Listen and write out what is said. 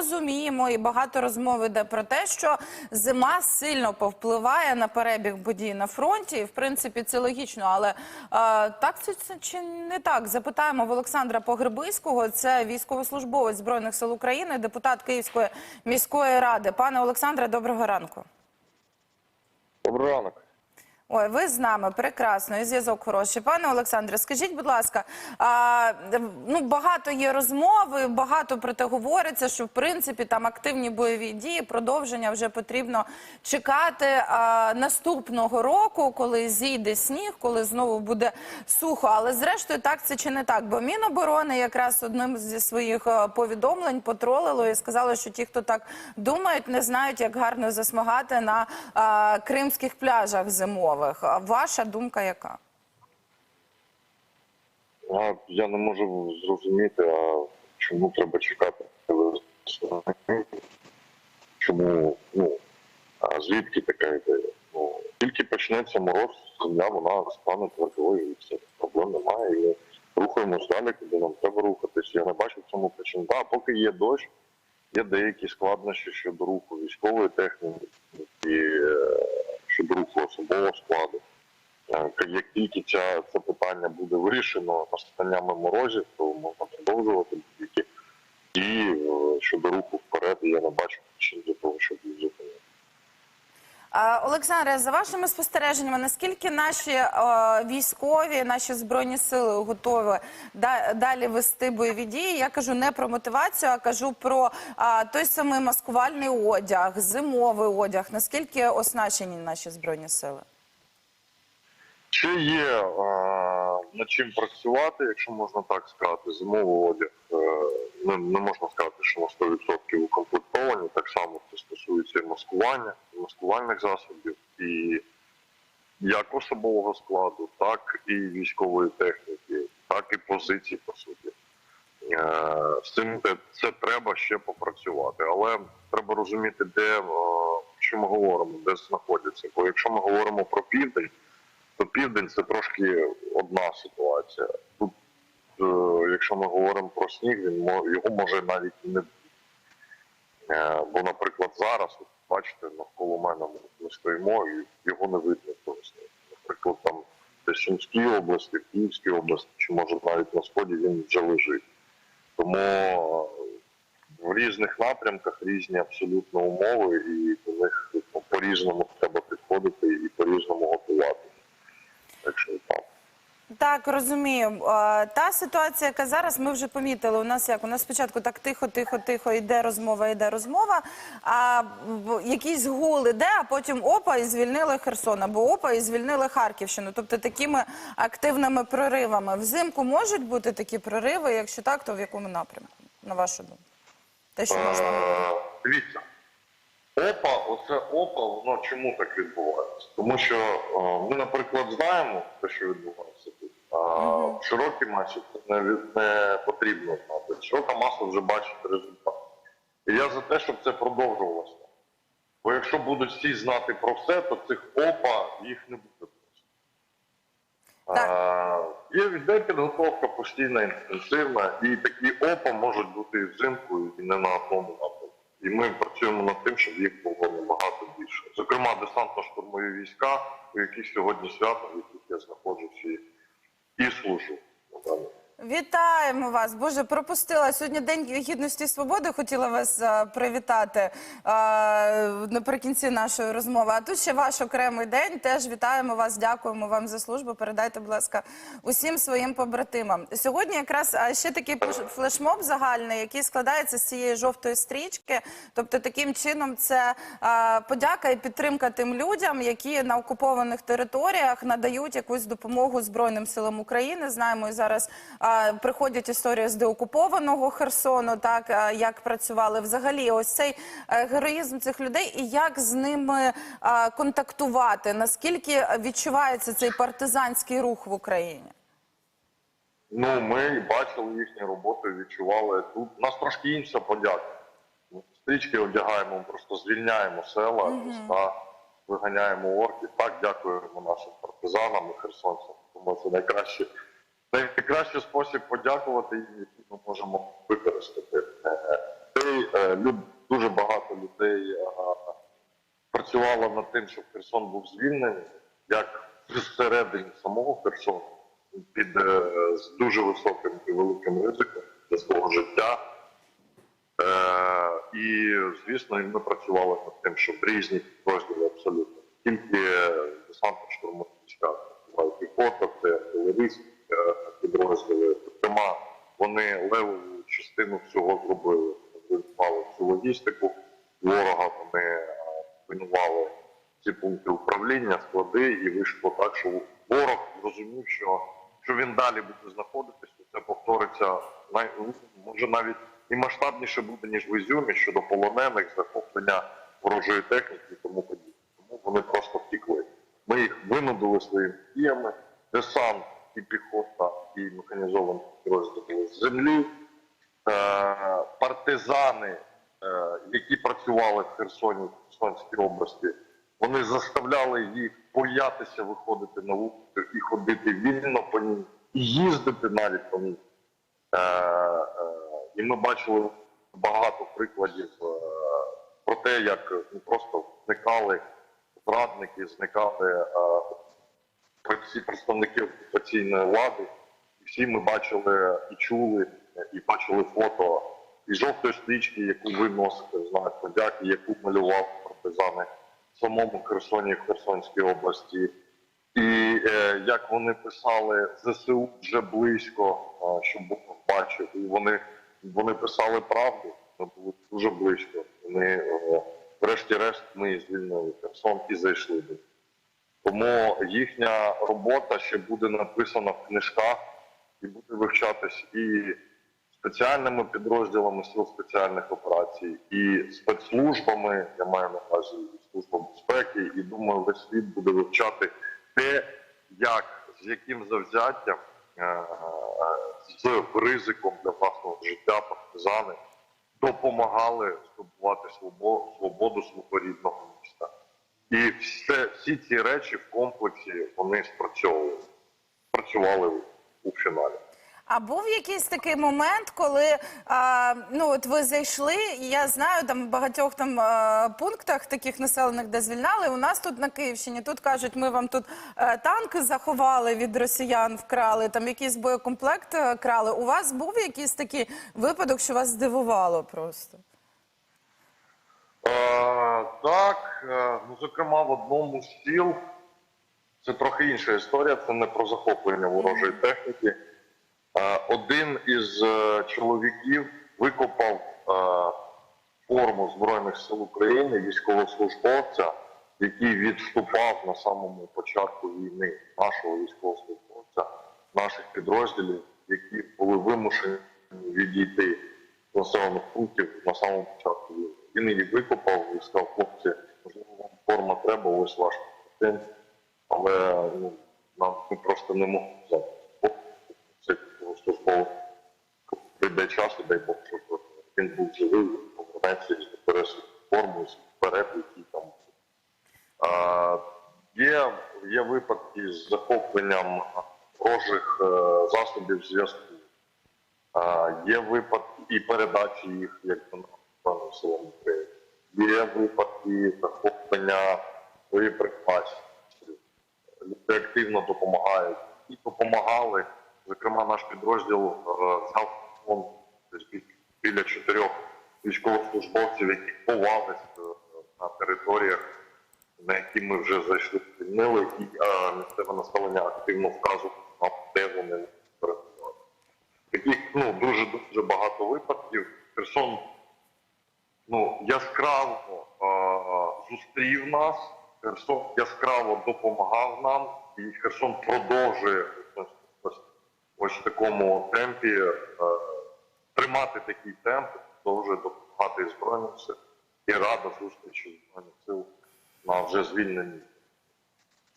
розуміємо, і багато розмов іде про те, що зима сильно повпливає на перебіг подій на фронті. В принципі, це логічно. Але е, так це, чи не так? Запитаємо в Олександра Погребиського. Це військовослужбовець збройних сил України, депутат Київської міської ради. Пане Олександре, доброго ранку. Добрий ранок. Ой, ви з нами прекрасно, і зв'язок хороший. Пане Олександре, скажіть, будь ласка, а, ну багато є розмови, багато про те говориться, що в принципі там активні бойові дії, продовження вже потрібно чекати а, наступного року, коли зійде сніг, коли знову буде сухо. Але зрештою, так це чи не так? Бо Міноборони якраз одним зі своїх е, повідомлень потролило і сказало, що ті, хто так думають, не знають, як гарно засмагати на а, кримських пляжах зимових. А Ваша думка яка? А я не можу зрозуміти, а чому треба чекати. Чому, ну, а звідки така ідея? Ну, тільки почнеться мороз, земля, вона стане твердою і все. Проблем немає. І рухаємось далі, куди нам треба рухатись. Я не бачу в цьому причин. Да, поки є дощ, є деякі складнощі щодо руху військової техніки, і е, щодо руху особового складу. Е, Як тільки ця, це питання буде вирішено настаннями морозів, то можна продовжувати будь-які дії е, щодо руху вперед. Я не бачу причин для того, щоб їх зупинити. А, Олександре, за вашими спостереженнями, наскільки наші е, військові, наші збройні сили готові да- далі вести бойові дії? Я кажу не про мотивацію, а кажу про а, той самий маскувальний одяг, зимовий одяг. Наскільки оснащені наші збройні сили? Чи є е, над чим працювати, якщо можна так сказати, зимовий одяг е, не, не можна сказати, що на 100% укомплектовані. Так само це стосується і маскування, і маскувальних засобів, і як особового складу, так і військової техніки, так і позицій, по суті. Е, З цим це треба ще попрацювати, але треба розуміти, де е, що ми говоримо, де знаходяться. Бо якщо ми говоримо про південь, то південь це трошки одна ситуація. Тут, якщо ми говоримо про сніг, він його може навіть не. Е, бо, наприклад, зараз, от, бачите, навколо мене ми- стоїмо і його не видно того снігу. Наприклад, там в Сумській області, в Київській області, чи може навіть на сході він вже лежить. Тому е, в різних напрямках різні абсолютно умови, і до них ну, по-різному треба підходити і по-різному готувати. Так так. Так, розумію. Та ситуація, яка зараз ми вже помітили. У нас як у нас спочатку так тихо, тихо, тихо йде розмова, йде розмова. А в- якийсь гул іде, а потім опа, і звільнили Херсон, або опа, і звільнили Харківщину. Тобто такими активними проривами. Взимку можуть бути такі прориви. Якщо так, то в якому напрямку? На вашу думку? Те, що можна. Е, Дивіться, ОПА, оце ОПА, воно чому так відбувається? Тому що е, ми, наприклад, знаємо те, що відбувається А в широкій масі це не, не потрібно знати. Широка маса вже бачить результат. І я за те, щоб це продовжувалося. Бо якщо будуть всі знати про все, то цих ОПА їх не буде. А, Є йде підготовка постійна, інтенсивна, і такі ОПА можуть бути і взимку, і не на одному напрямку. І ми працюємо над тим, щоб їх було набагато більше. Зокрема, десантно-штурмові війська, у яких сьогодні свято, в яких я знаходжуся і, і служу. на даний момент. Вітаємо вас. Боже, пропустила сьогодні День гідності і свободи. Хотіла вас е, привітати е, наприкінці нашої розмови. А тут ще ваш окремий день. Теж вітаємо вас. Дякуємо вам за службу. Передайте, будь ласка, усім своїм побратимам. Сьогодні якраз е, ще такий флешмоб загальний, який складається з цієї жовтої стрічки. Тобто, таким чином, це е, подяка і підтримка тим людям, які на окупованих територіях надають якусь допомогу Збройним силам України. Знаємо, і зараз е, приходять історії з деокупованого Херсону, так е, як працювали взагалі. Ось цей е, героїзм цих людей і як з ними е, контактувати. Наскільки відчувається цей партизанський рух в Україні? Ну, ми бачили їхні роботи, відчували тут. У нас трошки інша подяка. Стрічки одягаємо, просто звільняємо села, міста, виганяємо орків. Так, дякуємо нашим партизанам і херсонцям. Тому це найкраще, найкращий спосіб подякувати їм, який ми можемо використати. Е, людей. Е, дуже багато людей е, працювало над тим, щоб Херсон був звільнений, як всередині самого Херсону, під з дуже високим і великим ризиком для свого життя. Е, і, звісно, ми працювали над тим, щоб різні підрозділи абсолютно. Тільки десантно штурмові війська, піхота, це артилерійські підрозділи. Зокрема, вони левову частину всього зробили. Винували всю логістику ворога, вони е, винували ці пункти управління, склади, і вийшло так, що ворог зрозумів, що, що він далі буде знаходитись, то це повториться най, ну, може навіть і масштабніше буде, ніж в Ізюмі щодо полонених, захоплення ворожої техніки і тому подібне. Тому вони просто втікли. Ми їх винудили своїми діями, десант і піхота, і механізовані підрозділи з землі, е, партизани, е, які працювали в Херсоні, в Херсонській області, вони заставляли їх боятися виходити на вулицю і ходити вільно по ній, і їздити навіть по ній. Е, і ми бачили багато прикладів про те, як ну, просто зникали зрадники, зникали всі представники окупаційної влади. Всі ми бачили і чули, і бачили фото і жовтої стрічки, яку ви носите, знак подяки, яку малював партизани в самому Херсоні, в Херсонській області. І е, як вони писали, ЗСУ вже близько, е, щоб Бог бачив. І вони, вони писали правду, ми були дуже близько. Вони, е, врешті-решт, ми звільнили Херсон і зайшли до. Тому їхня робота ще буде написана в книжках і буде вивчатись і спеціальними підрозділами сил спеціальних операцій, і спецслужбами, я маю на увазі служба безпеки, і думаю, весь світ буде вивчати те, як з яким завзяттям е, з ризиком для власного життя партизани допомагали здобувати свободу, свого рідного міста. І все, всі ці речі в комплексі вони спрацьовували, спрацювали у. А був якийсь такий момент, коли а, ну от ви зайшли, і я знаю, там в багатьох там а, пунктах таких населених, де звільняли. У нас тут на Київщині тут кажуть, ми вам тут е, танки заховали від росіян, вкрали там якийсь боєкомплект е, крали. У вас був якийсь такий випадок, що вас здивувало просто? Е, так, ну зокрема, в одному з сіл це трохи інша історія, це не про захоплення ворожої техніки. Один із е, чоловіків викопав е, форму Збройних сил України військовослужбовця, який відступав на самому початку війни нашого військовослужбовця, наших підрозділів, які були вимушені відійти з населених пунктів на самому початку війни. Він її викопав і сказав, хлопці, можливо, вам форма треба, ось ваш патент, але ну, нам просто не можемо взяти. Службово прийде час, дай Бог, щоб він був живий, повернеться і забере форму, свій перед, там. А, є, є випадки з захопленням ворожих е, засобів зв'язку. Є випадки і передачі їх як до України. Є випадки захоплення боєприпасів. Люди активно допомагають і допомагали. Зокрема, наш підрозділ е, взяв фонд біля чотирьох військовослужбовців, які ховались е, на територіях, на які ми вже зайшли, звільнили, і е, місцеве населення активно вказувало нам, де вони перебувають. Таких ну, дуже дуже багато випадків. Херсон ну, яскраво е, зустрів нас, Херсон яскраво допомагав нам, і Херсон продовжує ось, ось, ось такому темпі е, тримати такий темп, продовжує допомагати Збройним сил. І рада зустрічі Збройних сил на вже звільненій